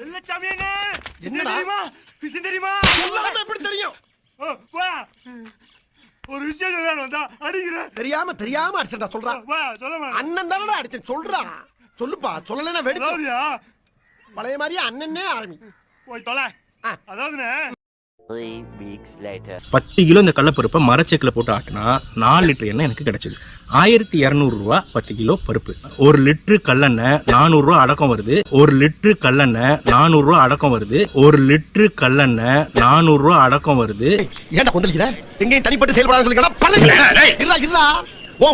வெள்ளச்சாமி என்ன என்னடா? தெரியுமா? விஷயம் தெரியுமா? எல்லாமே எப்படி தெரியும்? வா ஒரு விஷயம் சொல்ல வந்தா. அடிக்கிற தெரியாம தெரியாம அடிச்சா சொல்றா. வா சொல்ல அண்ணன் தானடா அடிச்சேன் சொல்றா. சொல்லுப்பா சொல்லலைன்னா வெடிச்சு அதாவதுயா? பழைய மாதிரியே அண்ணனே ஆரம்பி. போய் தொலை. அதாவதுண்ணே. பத்து கிலோ இந்த கடலப்பருப்பை மரச்செக்கில் போட்டு ஆட்டினா நாலு லிட்டர் எண்ணெய் எனக்கு கிடைச்சது. ஆயிரத்தி இரநூறுவா பத்து கிலோ பருப்பு. ஒரு லிட்டரு கல்லெண்ணெய் நானூறுரூவா அடக்கம் வருது. ஒரு லிட்டரு கல்லெண்ணெய் நானூறுரூவா அடக்கம் வருது. ஒரு லிட்டரு கல்லெண்ணெய் நானூறுரூவா அடக்கம் வருது. ஏன்டா கொந்தளிக்கிற? எங்கேயும் தனிப்பட்டு செயல்படாத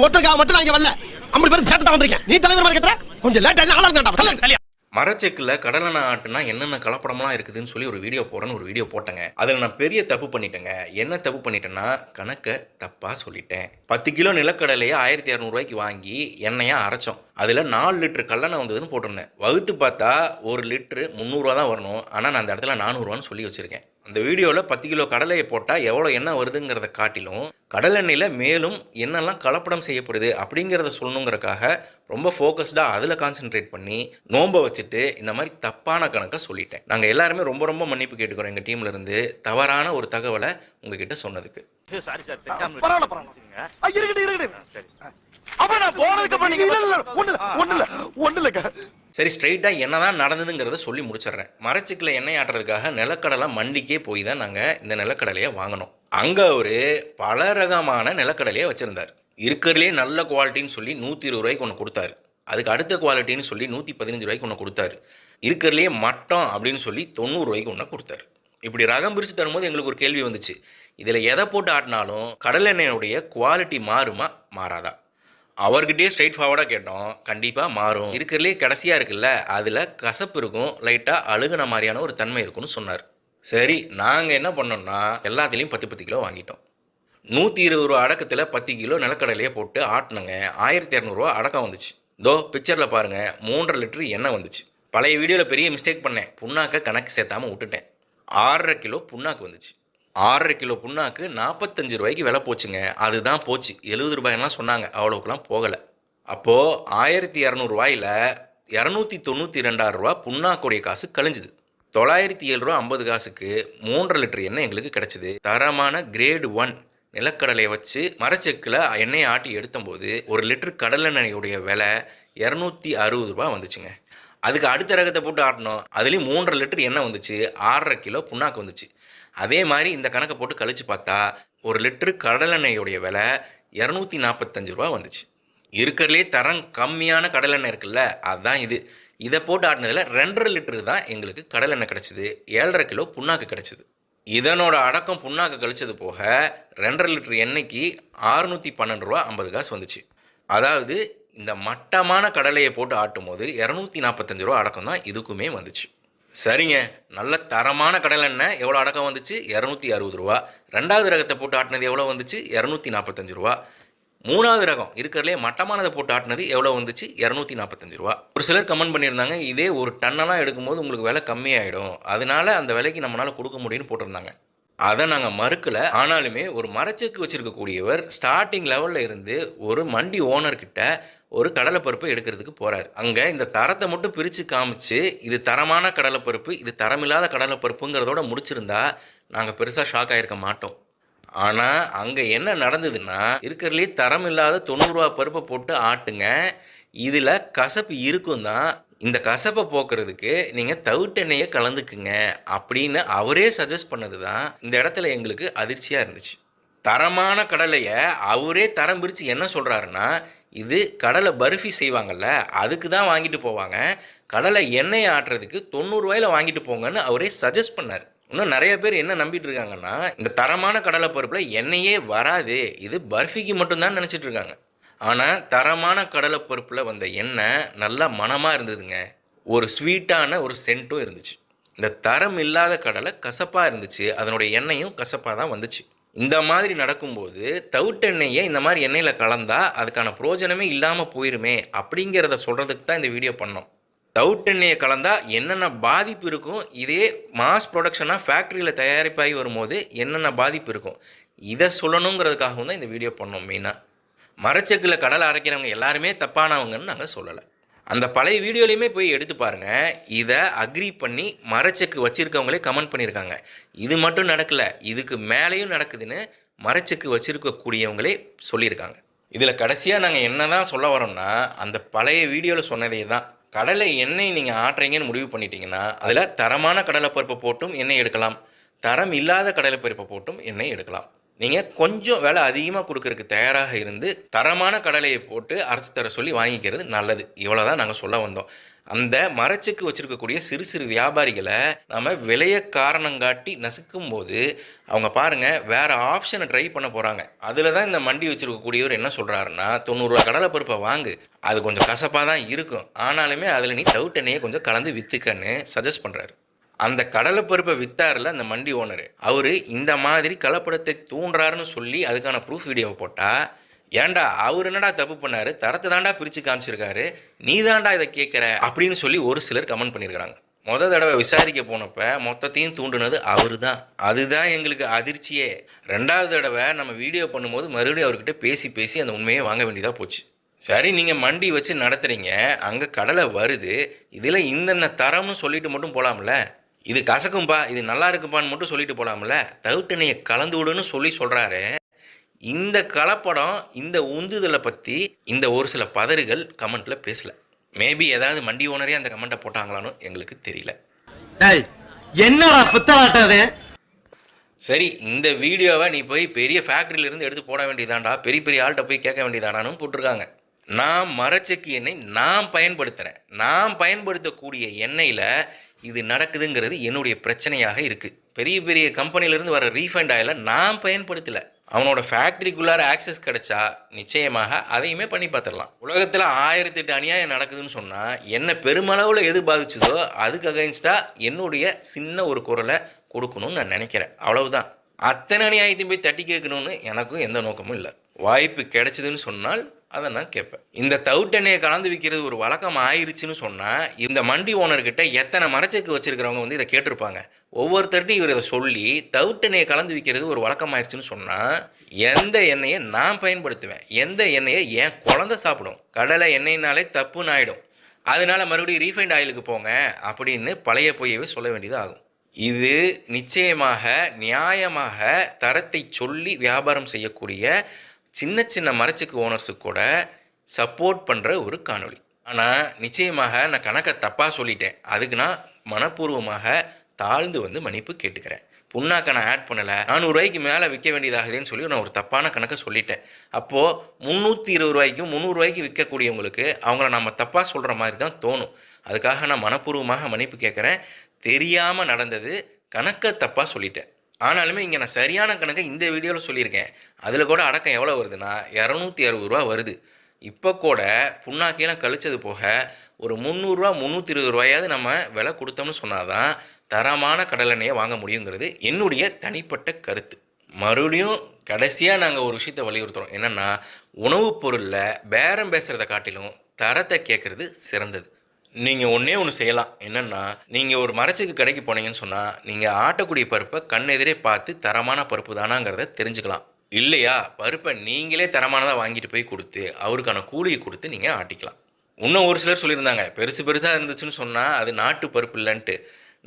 ஒருத்தருக்காக மட்டும் நான் இங்க வரல. ஐம்பது பேருக்கு சேர்த்து தான் வந்திருக்கேன். நீ தலைவர் மாதிரி கொஞ்சம் லேட்டா ஆளா இருந்தா மரச்செக்கில் கடலெண்ணெய் ஆட்டுனா என்னென்ன கலப்படம்லாம் இருக்குதுன்னு சொல்லி ஒரு வீடியோ போடுறேன்னு ஒரு வீடியோ போட்டேங்க. அதில் நான் பெரிய தப்பு பண்ணிட்டேங்க. என்ன தப்பு பண்ணிட்டேன்னா கணக்கை தப்பாக சொல்லிட்டேன். பத்து கிலோ நிலக்கடலையை ஆயிரத்தி இரநூறுவாய்க்கு வாங்கி எண்ணெயாக அரைச்சோம். அதில் நாலு லிட்டர் கல்லெண்ணெய் வந்ததுன்னு போட்டிருந்தேன். வகுத்து பார்த்தா ஒரு லிட்டரு முந்நூறுரூவா தான் வரணும். ஆனால் நான் அந்த இடத்துல நானூறுரூவான்னு சொல்லி வச்சுருக்கேன். அந்த வீடியோவில் பத்து கிலோ கடலையை போட்டால் எவ்வளோ எண்ணெய் வருதுங்கிறத காட்டிலும் கடலெண்ணெயில் மேலும் என்னெல்லாம் கலப்படம் செய்யப்படுது அப்படிங்கிறத சொல்லணுங்கிறக்காக ரொம்ப ஃபோக்கஸ்டாக அதில் கான்சென்ட்ரேட் பண்ணி நோன்பை வச்சுட்டு இந்த மாதிரி தப்பான கணக்கை சொல்லிட்டேன். நாங்கள் எல்லாருமே ரொம்ப ரொம்ப மன்னிப்பு கேட்டுக்கிறோம் எங்கள் டீம்ல இருந்து தவறான ஒரு தகவலை உங்ககிட்ட சொன்னதுக்கு. பரவாயில்ல பரவாயில்ல. இருக்கட்டும் இருக்கட்டும் அப்ப நான் போனதுக்கு அப்புறம் நீங்க இல்ல இல்ல ஒண்ணு இல்ல ஒண்ணு இல்ல ஒண்ணு இல்ல சரி ஸ்ட்ரைட்டாக என்னதான் நடந்ததுங்கிறத சொல்லி முடிச்சிடுறேன். மரச்சிக்கில் எண்ணெய் ஆட்டுறதுக்காக நிலக்கடலை மண்டிக்கே போய் தான் நாங்கள் இந்த நிலக்கடலையை வாங்கினோம். அங்கே அவர் பல ரகமான நிலக்கடலையை வச்சுருந்தார். இருக்கிறதுலே நல்ல குவாலிட்டின்னு சொல்லி நூற்றி இருபது ரூபாய்க்கு ஒன்று கொடுத்தாரு. அதுக்கு அடுத்த குவாலிட்டின்னு சொல்லி நூற்றி பதினஞ்சு ரூபாய்க்கு ஒன்று கொடுத்தாரு. இருக்கிறதுலே மட்டம் அப்படின்னு சொல்லி தொண்ணூறு ரூபாய்க்கு ஒன்று கொடுத்தாரு. இப்படி ரகம் பிரித்து தரும்போது எங்களுக்கு ஒரு கேள்வி வந்துச்சு. இதில் எதை போட்டு ஆட்டினாலும் கடலெண்ணெயுடைய குவாலிட்டி மாறுமா? மாறாதா? அவர்கிட்டயே ஸ்ட்ரைட் ஃபார்வர்டாக கேட்டோம். கண்டிப்பாக மாறும். இருக்கிறதுலே கடைசியாக இருக்குல்ல அதில் கசப்பு இருக்கும் லைட்டாக அழுகுன மாதிரியான ஒரு தன்மை இருக்கும்னு சொன்னார். சரி நாங்கள் என்ன பண்ணோம்னா எல்லாத்துலேயும் பத்து பத்து கிலோ வாங்கிட்டோம். நூற்றி இருபது ரூபா அடக்கத்தில் பத்து கிலோ நிலக்கடலையே போட்டு ஆட்டினங்க. ஆயிரத்தி இரநூறுவா அடக்கம் வந்துச்சு. தோ பிக்சரில் பாருங்கள் மூன்றரை லிட்டர் எண்ணெய் வந்துச்சு. பழைய வீடியோவில் பெரிய மிஸ்டேக் பண்ணேன். புண்ணாக்க கணக்கு சேர்த்தாமல் விட்டுட்டேன். ஆறரை கிலோ புண்ணாக்கு வந்துச்சு. ஆறரை கிலோ புண்ணாக்கு நாற்பத்தஞ்சு ரூபாய்க்கு விலை போச்சுங்க. அதுதான் போச்சு. எழுபது ரூபாயெல்லாம் சொன்னாங்க. அவ்வளோக்குலாம் போகலை. அப்போது ஆயிரத்தி இரநூறுவாயில் இரநூத்தி தொண்ணூற்றி ரெண்டாயிரம் ரூபா புண்ணாக்குடைய காசு கழிஞ்சுது. தொள்ளாயிரத்தி ஏழு ரூபா ஐம்பது காசுக்கு மூன்றரை லிட்டர் எண்ணெய் எங்களுக்கு கிடச்சிது. தரமான கிரேடு ஒன் நிலக்கடலையை வச்சு மரச்செக்கில் எண்ணெயை ஆட்டி எடுத்தபோது ஒரு லிட்டர் கடலெண்ணெயுடைய விலை இரநூத்தி அறுபது ரூபா வந்துச்சுங்க. அதுக்கு அடுத்த ரகத்தை போட்டு ஆட்டினோம் அதுலேயும் மூன்றரை லிட்டர் எண்ணெய் வந்துச்சு. ஆறரை கிலோ புண்ணாக்கு வந்துச்சு. அதே மாதிரி இந்த கணக்கை போட்டு கழித்து பார்த்தா ஒரு லிட்டரு கடலெண்ணெயுடைய விலை இரநூத்தி நாற்பத்தஞ்சு ரூபா வந்துச்சு. இருக்கிறதுலே தரம் கம்மியான கடலெண்ணெய் இருக்குல்ல அதுதான் இது. இதை போட்டு ஆட்டினதில் ரெண்டரை லிட்டரு தான் எங்களுக்கு கடலெண்ணெய் கிடச்சிது ஏழரை கிலோ புண்ணாக்கு கிடச்சிது. இதனோட அடக்கம் புண்ணாக்கு கழிச்சது போக ரெண்டரை லிட்டர் எண்ணெய்க்கு ஆறுநூற்றி பன்னெண்டு ரூபா ஐம்பது காசு வந்துச்சு. அதாவது இந்த மட்டமான கடலையை போட்டு ஆட்டும் போது இரநூத்தி நாற்பத்தஞ்சு ரூபா அடக்கம் தான் இதுக்குமே வந்துச்சு. சரிங்க. நல்ல தரமான கடலெண்ணெய். எவ்வளோ அடக்கம் வந்துச்சு? இரநூத்தி அறுபது ரூபா. ரெண்டாவது ரகத்தை போட்டு ஆட்டினது எவ்வளோ வந்துச்சு? இரநூத்தி நாற்பத்தஞ்சு ரூபா. மூணாவது ரகம் இருக்கிறதுலே மட்டமானதை போட்டு ஆட்டினது எவ்வளோ வந்துச்சு? இரநூத்தி நாற்பத்தஞ்சு ரூபா. ஒரு சிலர் கமெண்ட் பண்ணியிருந்தாங்க இதே ஒரு டன்னெல்லாம் எடுக்கும்போது உங்களுக்கு விலை கம்மியாயிடும். அதனால அந்த விலைக்கு நம்மளால் கொடுக்க முடியும்னு போட்டிருந்தாங்க. அதை நாங்கள் மறுக்கலை. ஆனாலுமே ஒரு மரச்செக்கு வச்சிருக்கக்கூடியவர் ஸ்டார்டிங் லெவலில் இருந்து ஒரு மண்டி ஓனர்கிட்ட ஒரு கடலைப்பருப்பு எடுக்கிறதுக்கு போகிறார் அங்கே இந்த தரத்தை மட்டும் பிரித்து காமிச்சு இது தரமான கடலைப்பருப்பு இது தரமில்லாத கடலைப்பருப்புங்கிறதோட முடிச்சிருந்தா நாங்கள் பெருசாக ஷாக் ஆகிருக்க மாட்டோம். ஆனால் அங்கே என்ன நடந்ததுன்னா இருக்கிறதுலே தரம் இல்லாத தொண்ணூறுரூவா பருப்பை போட்டு ஆட்டுங்க. இதில் கசப்பு இருக்கும் தான் இந்த கசப்பை போக்குறதுக்கு நீங்கள் தவிட்டெண்ணெயை கலந்துக்குங்க அப்படின்னு அவரே சஜஸ்ட் பண்ணது தான் இந்த இடத்துல எங்களுக்கு அதிர்ச்சியாக இருந்துச்சு. தரமான கடலையை அவரே தரம் பிரித்து என்ன சொல்கிறாருன்னா இது கடலை பர்ஃபி செய்வாங்கள்ல அதுக்கு தான் வாங்கிட்டு போவாங்க. கடலை எண்ணெயை ஆட்டுறதுக்கு தொண்ணூறுவாயில் வாங்கிட்டு போங்கன்னு அவரே சஜஸ்ட் பண்ணார். இன்னும் நிறைய பேர் என்ன நம்பிட்டு இருக்காங்கன்னா இந்த தரமான கடலை பருப்பில் எண்ணெயே வராது இது பர்ஃபிக்கு மட்டும்தான் நினச்சிட்டு இருக்காங்க. ஆனால் தரமான கடலை பருப்பில் வந்த எண்ணெய் நல்லா மணமாக இருந்ததுங்க. ஒரு ஸ்வீட்டான ஒரு சென்ட்டும் இருந்துச்சு. இந்த தரம் இல்லாத கடலை கசப்பாக இருந்துச்சு. அதனுடைய எண்ணெயும் கசப்பாக தான் வந்துச்சு. இந்த மாதிரி நடக்கும்போது தவிட்டெண்ணெயை இந்த மாதிரி எண்ணெயில் கலந்தால் அதுக்கான பிரயோஜனமே இல்லாமல் போயிருமே அப்படிங்கிறத சொல்கிறதுக்கு தான் இந்த வீடியோ பண்ணோம். தவிட்டெண்ணெயை கலந்தால் என்னென்ன பாதிப்பு இருக்கும்? இதே மாஸ் ப்ரொடக்ஷனாக ஃபேக்ட்ரியில் தயாரிப்பாகி வரும்போது என்னென்ன பாதிப்பு இருக்கும்? இதை சொல்லணுங்கிறதுக்காகவும் தான் இந்த வீடியோ பண்ணோம் மெயினாக மரச்செக்கில் கடலை அரைக்கிறவங்க எல்லாருமே தப்பானவங்கன்னு நாங்கள் சொல்லலை. அந்த பழைய வீடியோலையுமே போய் எடுத்து பாருங்கள் இதை அக்ரி பண்ணி மரச்செக்கு வச்சுருக்கவங்களே கமெண்ட் பண்ணியிருக்காங்க இது மட்டும் நடக்கல இதுக்கு மேலேயும் நடக்குதுன்னு மரச்செக்கு வச்சுருக்கக்கூடியவங்களே சொல்லியிருக்காங்க இதில் கடைசியாக நாங்கள் என்ன தான் சொல்ல வரோம்னா அந்த பழைய வீடியோவில் சொன்னதே தான். கடலை எண்ணெய் நீங்கள் ஆட்டுறீங்கன்னு முடிவு பண்ணிட்டீங்கன்னா அதில் தரமான கடலைப்பருப்பை போட்டும் எண்ணெய் எடுக்கலாம். தரம் இல்லாத கடலைப்பருப்பை போட்டும் எண்ணெய் எடுக்கலாம். நீங்கள் கொஞ்சம் விலை அதிகமாக கொடுக்கறதுக்கு தயாராக இருந்து தரமான கடலையை போட்டு அரைச்சி தர சொல்லி வாங்கிக்கிறது நல்லது. இவ்வளோ தான் நாங்கள் சொல்ல வந்தோம். அந்த மரச்சுக்கு வச்சுருக்கக்கூடிய சிறு சிறு வியாபாரிகளை நம்ம விலைய காரணம் காட்டி நசுக்கும் போது அவங்க பாருங்கள் வேறு ஆப்ஷனை ட்ரை பண்ண போகிறாங்க அதில் தான் இந்த மண்டி வச்சுருக்கக்கூடியவர் என்ன சொல்கிறாருன்னா தொண்ணூறுரூவா கடலைப்பருப்பை வாங்கு. அது கொஞ்சம் கசப்பாக தான் இருக்கும். ஆனாலுமே அதில் நீ தவிட்டெண்ணையை கொஞ்சம் கலந்து விற்றுக்கன்னு சஜஸ்ட் பண்ணுறாரு அந்த கடலைப்பருப்பை வித்தாரில் அந்த மண்டி ஓனர் அவர் இந்த மாதிரி கலப்படத்தை தூண்டுறாருன்னு சொல்லி அதுக்கான ப்ரூஃப் வீடியோவை போட்டால் ஏன்டா அவர் என்னடா தப்பு பண்ணாரு? தரத்தை தாண்டா பிரித்து காமிச்சிருக்காரு. நீ தாண்டா இதை கேட்குற அப்படின்னு சொல்லி ஒரு சிலர் கமெண்ட் பண்ணியிருக்கிறாங்க மொத தடவை விசாரிக்க போனப்ப மொத்தத்தையும் தூண்டுனது அவர் தான் அதுதான் எங்களுக்கு அதிர்ச்சியே. ரெண்டாவது தடவை நம்ம வீடியோ பண்ணும்போது மறுபடியும் அவர்கிட்ட பேசி பேசி அந்த உண்மையை வாங்க வேண்டியதாக போச்சு. சரி நீங்கள் மண்டி வச்சு நடத்துகிறீங்க அங்கே கடலை வருது. இதில் இந்தந்த தரம்னு சொல்லிட்டு மட்டும் போகலாம்ல இது கசக்கும்பா இது நல்லா இருக்குப்பான்னு மட்டும் சொல்லிட்டு போகலாம்ல தவிட்டெண்ணையை கலந்து விடுன்னு சொல்லி சொல்கிறாரு இந்த கலப்படம் இந்த உந்துதலை பற்றி இந்த ஒரு சில பதறுகள் கமெண்ட்டில் பேசல. மேபி ஏதாவது மண்டி ஓனரே அந்த கமெண்ட்டை போட்டாங்களான்னு எங்களுக்கு தெரியல. என்னடா சரி இந்த வீடியோவை நீ போய் பெரிய ஃபேக்ட்ரியில இருந்து எடுத்து போட வேண்டியதாண்டா பெரிய பெரிய ஆள்கிட்ட போய் கேட்க வேண்டியதானான்னு போட்டிருக்காங்க. நான் மரச்செக்கு எண்ணெய் நான் பயன்படுத்துகிறேன் நான் பயன்படுத்தக்கூடிய எண்ணெயில் இது நடக்குதுங்கிறது என்னுடைய பிரச்சனையாக இருக்குது பெரிய பெரிய கம்பெனிலேருந்து வர ரீஃபண்ட் ஆயில நான் பயன்படுத்தலை. அவனோட ஃபேக்ட்ரிக்குள்ளார ஆக்சஸ் கிடைச்சா நிச்சயமாக அதையுமே பண்ணி பார்த்துடலாம். உலகத்தில் ஆயிரத்தி எட்டு அநியாயம் நடக்குதுன்னு சொன்னால் என்ன பெருமளவில் எது பாதிச்சதோ அதுக்கு அகைன்ஸ்டாக என்னுடைய சின்ன ஒரு குரலை கொடுக்கணும்னு நான் நினைக்கிறேன். அவ்வளவுதான். அத்தனை அநியாயத்தையும் போய் தட்டி கேட்கணும்னு எனக்கும் எந்த நோக்கமும் இல்லை. வாய்ப்பு கிடைச்சதுன்னு சொன்னால் அதை நான் கேட்பேன். இந்த தவுட்டெண்ணெயை கலந்து விற்கிறது ஒரு வழக்கம் ஆயிருச்சுன்னு சொன்னால் இந்த மண்டி ஓனர்கிட்ட எத்தனை மரச்சக்கு வச்சிருக்கிறவங்க வந்து இதை கேட்டிருப்பாங்க. ஒவ்வொருத்தர்ட்டையும் இவர் இதை சொல்லி தவுட்டெண்ணெயை கலந்து விற்கிறது ஒரு வழக்கம் ஆயிடுச்சுன்னு சொன்னால் எந்த எண்ணெயை நான் பயன்படுத்துவேன்? எந்த எண்ணெயை என் குழந்தை சாப்பிடும்? கடலை எண்ணெய்னாலே தப்புன்னு ஆகிடும் அதனால மறுபடியும் ரீஃபைண்ட் ஆயிலுக்கு போங்க அப்படின்னு பழைய பொய்யவே சொல்ல வேண்டியது ஆகும். இது நிச்சயமாக நியாயமாக தரத்தை சொல்லி வியாபாரம் செய்யக்கூடிய சின்ன சின்ன மரச்சுக்கு ஓனர்ஸுக்கு கூட சப்போர்ட் பண்ணுற ஒரு காணொளி. ஆனால் நிச்சயமாக நான் கணக்கை தப்பாக சொல்லிட்டேன். அதுக்கு நான் மனப்பூர்வமாக தாழ்ந்து வந்து மன்னிப்பு கேட்டுக்கிறேன். புண்ணாக்க நான் ஆட் பண்ணலை. நானூறுரூவாய்க்கு மேலே விற்க வேண்டியதாகுதுன்னு சொல்லி நான் ஒரு தப்பான கணக்கை சொல்லிட்டேன். அப்போது முந்நூற்றி இருபது ரூபாய்க்கும் முந்நூறுரூவாய்க்கு விற்கக்கூடியவங்களுக்கு அவங்கள நம்ம தப்பாக சொல்கிற மாதிரி தான் தோணும். அதுக்காக நான் மனப்பூர்வமாக மன்னிப்பு கேட்குறேன். தெரியாமல் நடந்தது கணக்கை தப்பாக சொல்லிட்டேன். ஆனாலுமே இங்கே நான் சரியான கணக்கை இந்த வீடியோவில் சொல்லியிருக்கேன். அதில் கூட அடக்கம் எவ்வளோ வருதுன்னா இரநூத்தி அறுபது ரூபா வருது. இப்போ கூட புண்ணாக்கியெல்லாம் கழிச்சது போக ஒரு முந்நூறுரூவா முந்நூற்றி இருபது ரூபாயாவது நம்ம விலை கொடுத்தோம்னு சொன்னாதான் தரமான கடலெண்ணெயை வாங்க முடியுங்கிறது என்னுடைய தனிப்பட்ட கருத்து. மறுபடியும் கடைசியாக நாங்கள் ஒரு விஷயத்தை வலியுறுத்துகிறோம் என்னென்னா உணவுப் பொருளில் பேரம் பேசுகிறத காட்டிலும் தரத்தை கேட்குறது சிறந்தது. நீங்கள் ஒன்றே ஒன்று செய்யலாம். என்னென்னா நீங்கள் ஒரு மரச்சுக்கு கடைக்கு போனீங்கன்னு சொன்னால் நீங்கள் ஆட்டக்கூடிய பருப்பை கண்ணெதிரே பார்த்து தரமான பருப்பு தானாங்கிறத தெரிஞ்சுக்கலாம். இல்லையா? பருப்பை நீங்களே தரமானதாக வாங்கிட்டு போய் கொடுத்து அவருக்கான கூலியை கொடுத்து நீங்கள் ஆட்டிக்கலாம். இன்னும் ஒரு சிலர் சொல்லியிருந்தாங்க பெருசு பெருசாக இருந்துச்சுன்னு சொன்னால் அது நாட்டு பருப்பு இல்லைன்ட்டு.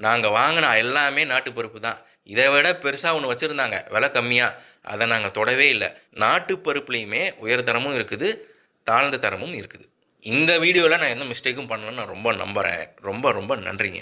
நாங்கள் வாங்கின எல்லாமே நாட்டு பருப்பு தான். இதை விட பெருசாக ஒன்று வச்சுருந்தாங்க விலை கம்மியாக அதை நாங்கள் தொடவே இல்லை. நாட்டு பருப்புலேயுமே உயர்தரமும் இருக்குது தாழ்ந்த தரமும் இருக்குது. இந்த வீடியோவில் நான் எந்த மிஸ்டேக்கும் பண்ணலன்னு நான் ரொம்ப நம்புகிறேன் ரொம்ப ரொம்ப நன்றிங்க.